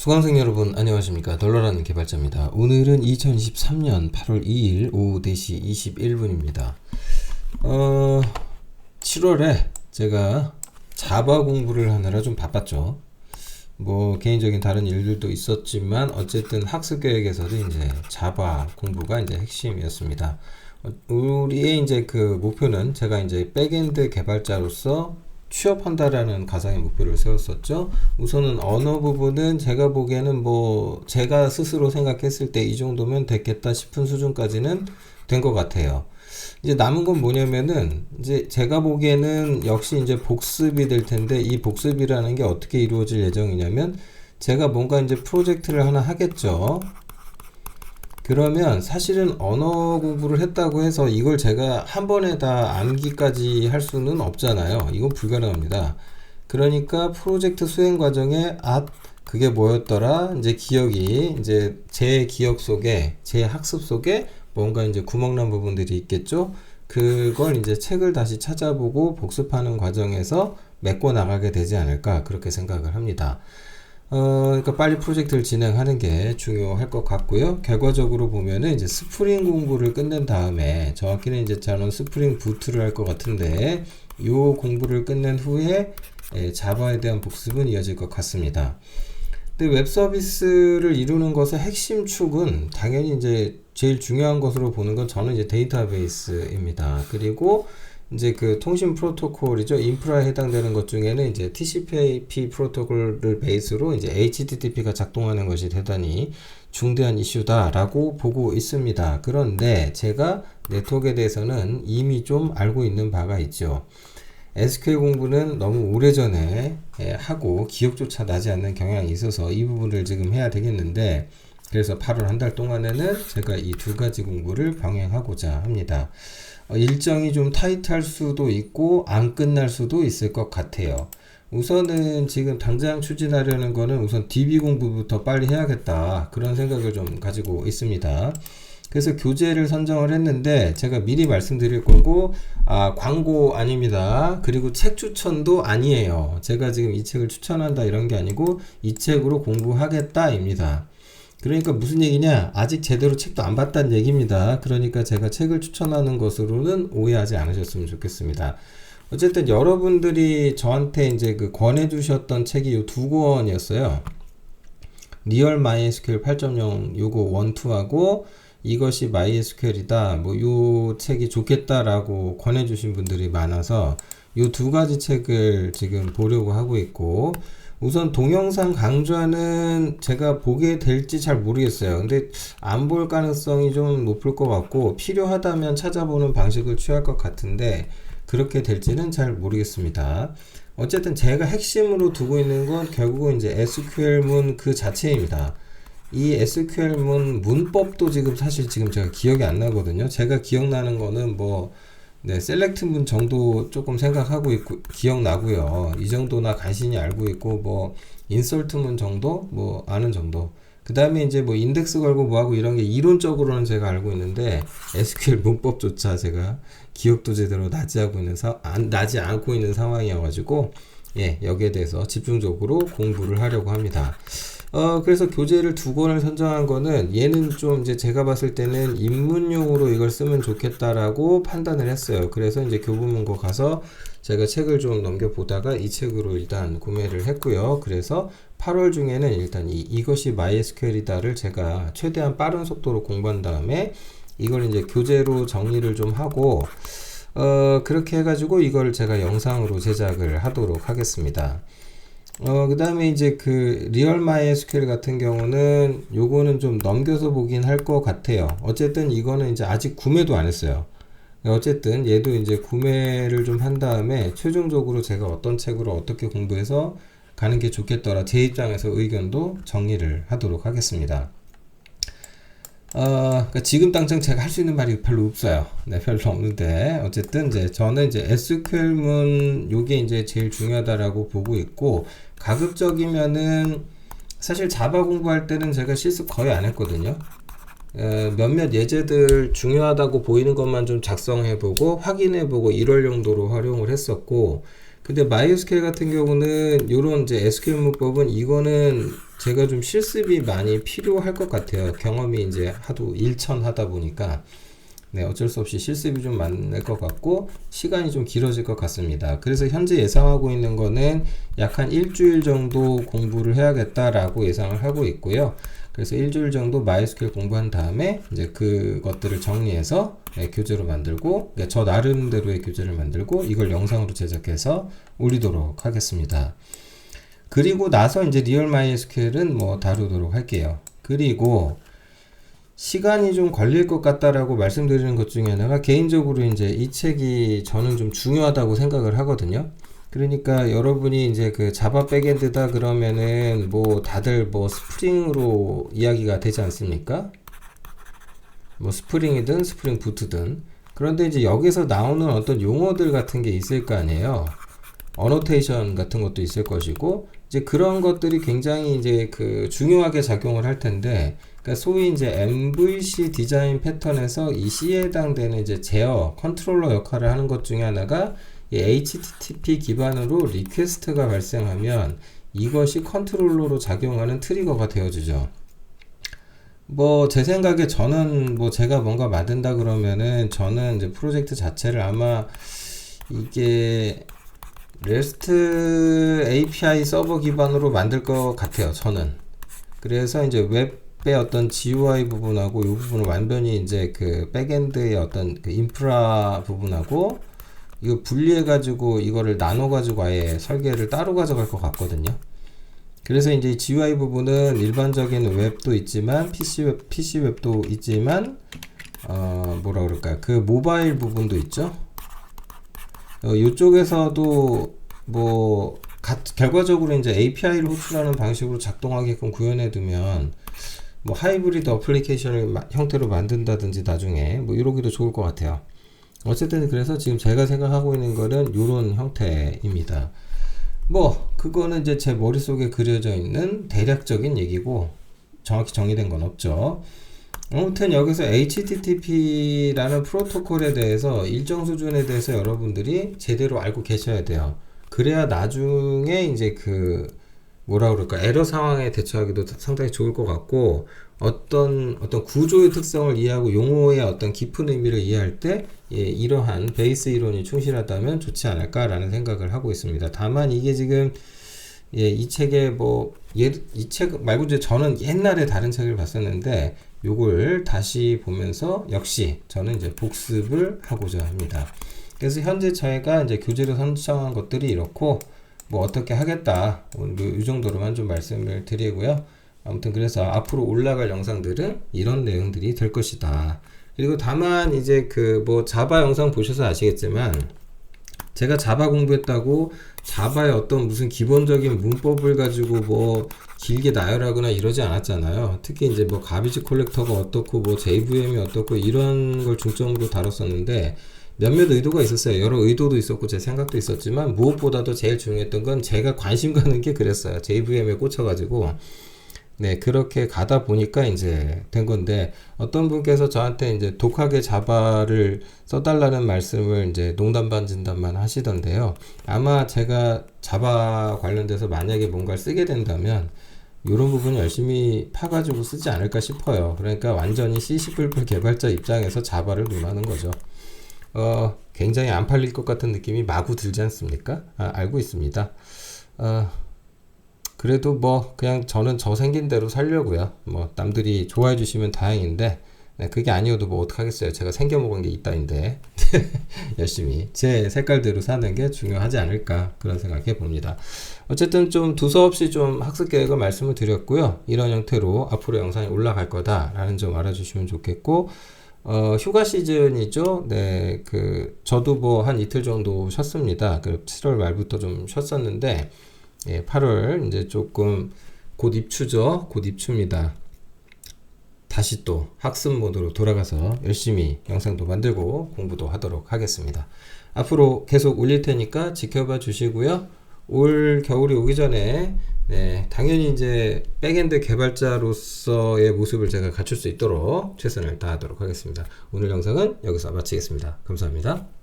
수강생 여러분 안녕하십니까 덜러라는 개발자입니다. 오늘은 2023년 8월 2일 오후 4시 21분입니다. 어, 7월에 제가 자바 공부를 하느라 좀 바빴죠. 뭐 개인적인 다른 일들도 있었지만 어쨌든 학습 계획에서도 이제 자바 공부가 이제 핵심이었습니다. 어, 우리의 이제 그 목표는 제가 이제 백엔드 개발자로서 취업한다라는 가상의 목표를 세웠었죠. 우선은 언어 부분은 제가 보기에는 뭐 제가 스스로 생각했을 때 이 정도면 됐겠다 싶은 수준까지는 된 것 같아요. 이제 남은 건 뭐냐면은 이제 제가 보기에는 역시 이제 복습이 될 텐데 이 복습이라는 게 어떻게 이루어질 예정이냐면 제가 뭔가 이제 프로젝트를 하나 하겠죠. 그러면 사실은 언어 공부를 했다고 해서 이걸 제가 한 번에 다 암기까지 할 수는 없잖아요. 이건 불가능합니다. 그러니까 프로젝트 수행 과정에 아 그게 뭐였더라 이제 기억이 이제 제 기억 속에 제 학습 속에 뭔가 이제 구멍난 부분들이 있겠죠. 그걸 이제 책을 다시 찾아보고 복습하는 과정에서 메꿔 나가게 되지 않을까 그렇게 생각을 합니다. 어, 그러니까 빨리 프로젝트를 진행하는 게 중요할 것 같고요. 결과적으로 보면은 이제 스프링 공부를 끝낸 다음에 정확히는 이제 저는 스프링 부트를 할 것 같은데 요 공부를 끝낸 후에 예, 자바에 대한 복습은 이어질 것 같습니다. 근데 웹 서비스를 이루는 것의 핵심 축은 당연히 이제 제일 중요한 것으로 보는 건 저는 이제 데이터베이스입니다. 그리고 이제 그 통신 프로토콜이죠. 인프라에 해당되는 것 중에는 이제 TCP/IP 프로토콜을 베이스로 이제 HTTP가 작동하는 것이 대단히 중대한 이슈다라고 보고 있습니다. 그런데 제가 네트워크에 대해서는 이미 좀 알고 있는 바가 있죠. SQL 공부는 너무 오래전에 예, 하고 기억조차 나지 않는 경향이 있어서 이 부분을 지금 해야 되겠는데 그래서 8월 한 달 동안에는 제가 이 두 가지 공부를 병행하고자 합니다. 어, 일정이 좀 타이트할 수도 있고 안 끝날 수도 있을 것 같아요. 우선은 지금 당장 추진하려는 거는 우선 DB 공부부터 빨리 해야겠다. 그런 생각을 좀 가지고 있습니다. 그래서 교재를 선정을 했는데 제가 미리 말씀드릴 거고 아 광고 아닙니다. 그리고 책 추천도 아니에요. 제가 지금 이 책을 추천한다 이런 게 아니고 이 책으로 공부하겠다입니다. 그러니까 무슨 얘기냐? 아직 제대로 책도 안 봤다는 얘기입니다. 그러니까 제가 책을 추천하는 것으로는 오해하지 않으셨으면 좋겠습니다. 어쨌든 여러분들이 저한테 이제 그 권해 주셨던 책이 요 두 권이었어요. 리얼 마이에스큐엘 8.0 요거 1, 2하고 이것이 마이에스큐엘이다. 뭐 요 책이 좋겠다라고 권해 주신 분들이 많아서 요 두 가지 책을 지금 보려고 하고 있고 우선 동영상 강좌는 제가 보게 될지 잘 모르겠어요. 근데 안 볼 가능성이 좀 높을 것 같고 필요하다면 찾아보는 방식을 취할 것 같은데 그렇게 될지는 잘 모르겠습니다. 어쨌든 제가 핵심으로 두고 있는 건 결국은 이제 SQL문 그 자체입니다. 이 SQL문 문법도 지금 사실 지금 제가 기억이 안 나거든요. 제가 기억나는 거는 뭐 네, 셀렉트문 정도 조금 생각하고 있고 기억나고요. 이 정도나 간신히 알고 있고 뭐 인설트문 정도 뭐 아는 정도. 그 다음에 이제 뭐 인덱스 걸고 뭐하고 이런 게 이론적으로는 제가 알고 있는데 SQL 문법조차 제가 기억도 제대로 나지 하고 있는 사, 안, 나지 않고 있는 상황이어 가지고 예 여기에 대해서 집중적으로 공부를 하려고 합니다. 어, 그래서 교재를 두 권을 선정한 거는 얘는 좀 이제 제가 봤을 때는 입문용으로 이걸 쓰면 좋겠다라고 판단을 했어요. 그래서 이제 교보문고 가서 제가 책을 좀 넘겨보다가 이 책으로 일단 구매를 했고요. 그래서 8월 중에는 일단 이, 이것이 MySQL이다를 제가 최대한 빠른 속도로 공부한 다음에 이걸 이제 교재로 정리를 좀 하고 어, 그렇게 해가지고 이걸 제가 영상으로 제작을 하도록 하겠습니다. 어, 그 다음에 이제 그 리얼 마이 SQL 같은 경우는 요거는 좀 넘겨서 보긴 할 것 같아요. 어쨌든 이거는 이제 아직 구매도 안 했어요. 어쨌든 얘도 이제 구매를 좀 한 다음에 최종적으로 제가 어떤 책으로 어떻게 공부해서 가는 게 좋겠더라 제 입장에서 의견도 정리를 하도록 하겠습니다. 어, 그러니까 지금 당장 제가 할 수 있는 말이 별로 없어요. 네, 별로 없는데 어쨌든 이제 저는 이제 SQL문 요게 이제 제일 중요하다라고 보고 있고 가급적이면은 사실 자바 공부할 때는 제가 실습 거의 안 했거든요. 에, 몇몇 예제들 중요하다고 보이는 것만 좀 작성해보고 확인해보고 이럴 용도로 활용을 했었고 근데 MySQL 같은 경우는 이런 이제 SQL 문법은 이거는 제가 좀 실습이 많이 필요할 것 같아요. 경험이 이제 하도 일천 하다 보니까 네, 어쩔 수 없이 실습이 좀 많을 것 같고 시간이 좀 길어질 것 같습니다. 그래서 현재 예상하고 있는 거는 약 한 일주일 정도 공부를 해야겠다라고 예상을 하고 있고요. 그래서 일주일 정도 마이스큐엘 공부한 다음에 이제 그것들을 정리해서 네, 교재로 만들고 그러니까 저 나름대로의 교재를 만들고 이걸 영상으로 제작해서 올리도록 하겠습니다. 그리고 나서 이제 리얼 마이스큐엘은 뭐 다루도록 할게요. 그리고 시간이 좀 걸릴 것 같다라고 말씀드리는 것 중에 하나가 개인적으로 이제 이 책이 저는 좀 중요하다고 생각을 하거든요. 그러니까 여러분이 이제 그 자바 백엔드다 그러면은 뭐 다들 뭐 스프링으로 이야기가 되지 않습니까? 뭐 스프링이든 스프링 부트든 그런데 이제 여기서 나오는 어떤 용어들 같은 게 있을 거 아니에요. 어노테이션 같은 것도 있을 것이고 이제 그런 것들이 굉장히 이제 그 중요하게 작용을 할 텐데 그러니까 소위 이제 MVC 디자인 패턴에서 이 C에 해당되는 이제 제어 컨트롤러 역할을 하는 것 중에 하나가 이 HTTP 기반으로 리퀘스트가 발생하면 이것이 컨트롤러로 작용하는 트리거가 되어주죠. 뭐 제 생각에 저는 뭐 제가 뭔가 만든다 그러면은 저는 이제 프로젝트 자체를 아마 이게 REST API 서버 기반으로 만들 것 같아요. 저는. 그래서 이제 웹의 어떤 GUI 부분하고 이 부분을 완전히 이제 그 백엔드의 어떤 그 인프라 부분하고 이거 분리해 가지고 이거를 나눠 가지고 아예 설계를 따로 가져갈 것 같거든요. 그래서 이제 GUI 부분은 일반적인 웹도 있지만 PC 웹 PC 웹도 있지만 어 뭐라 그럴까요? 그 모바일 부분도 있죠. 어, 이쪽에서도 뭐 가, 결과적으로 이제 API를 호출하는 방식으로 작동하게끔 구현해 두면 뭐 하이브리드 어플리케이션을 마, 형태로 만든다든지 나중에 뭐 이러기도 좋을 것 같아요. 어쨌든 그래서 지금 제가 생각하고 있는 거는 이런 형태입니다. 뭐 그거는 이제 제 머릿속에 그려져 있는 대략적인 얘기고 정확히 정의된 건 없죠. 아무튼 여기서 HTTP라는 프로토콜에 대해서 일정 수준에 대해서 여러분들이 제대로 알고 계셔야 돼요. 그래야 나중에 이제 그 뭐라 그럴까 에러 상황에 대처하기도 상당히 좋을 것 같고 어떤 어떤 구조의 특성을 이해하고 용어의 어떤 깊은 의미를 이해할 때 예, 이러한 베이스 이론이 충실하다면 좋지 않을까라는 생각을 하고 있습니다. 다만 이게 지금 예, 이 책에 뭐, 이 책 말고 이제 저는 옛날에 다른 책을 봤었는데, 요걸 다시 보면서 역시 저는 이제 복습을 하고자 합니다. 그래서 현재 저희가 이제 교재로 선정한 것들이 이렇고, 뭐 어떻게 하겠다. 오늘 이 정도로만 좀 말씀을 드리고요. 아무튼 그래서 앞으로 올라갈 영상들은 이런 내용들이 될 것이다. 그리고 다만 이제 그 뭐 자바 영상 보셔서 아시겠지만, 제가 자바 공부했다고 자바의 어떤 무슨 기본적인 문법을 가지고 뭐 길게 나열하거나 이러지 않았잖아요. 특히 이제 뭐 가비지 콜렉터가 어떻고 뭐 JVM이 어떻고 이런 걸 중점으로 다뤘었는데 몇몇 의도가 있었어요. 여러 의도도 있었고 제 생각도 있었지만 무엇보다도 제일 중요했던 건 제가 관심 가는 게 그랬어요. JVM에 꽂혀가지고 네, 그렇게 가다 보니까 이제 된 건데, 어떤 분께서 저한테 이제 독하게 자바를 써달라는 말씀을 이제 농담 반 진담만 하시던데요. 아마 제가 자바 관련돼서 만약에 뭔가를 쓰게 된다면, 이런 부분 열심히 파가지고 쓰지 않을까 싶어요. 그러니까 완전히 C++ 개발자 입장에서 자바를 논하는 거죠. 어, 굉장히 안 팔릴 것 같은 느낌이 마구 들지 않습니까? 아, 알고 있습니다. 어, 그래도 뭐 그냥 저는 저 생긴 대로 살려고요. 뭐 남들이 좋아해 주시면 다행인데 네, 그게 아니어도 뭐 어떡하겠어요. 제가 생겨 먹은 게 있다인데 열심히 제 색깔대로 사는 게 중요하지 않을까 그런 생각해 봅니다. 어쨌든 좀 두서없이 좀 학습 계획을 말씀을 드렸고요. 이런 형태로 앞으로 영상이 올라갈 거다라는 점 알아주시면 좋겠고 어, 휴가 시즌이죠. 네, 그 저도 뭐 한 이틀 정도 쉬었습니다. 그 7월 말부터 좀 쉬었었는데 예, 8월 이제 조금 곧 입추죠. 곧 입추입니다. 다시 또 학습 모드로 돌아가서 열심히 영상도 만들고 공부도 하도록 하겠습니다. 앞으로 계속 올릴 테니까 지켜봐 주시고요. 올 겨울이 오기 전에 네, 당연히 이제 백엔드 개발자로서의 모습을 제가 갖출 수 있도록 최선을 다하도록 하겠습니다. 오늘 영상은 여기서 마치겠습니다. 감사합니다.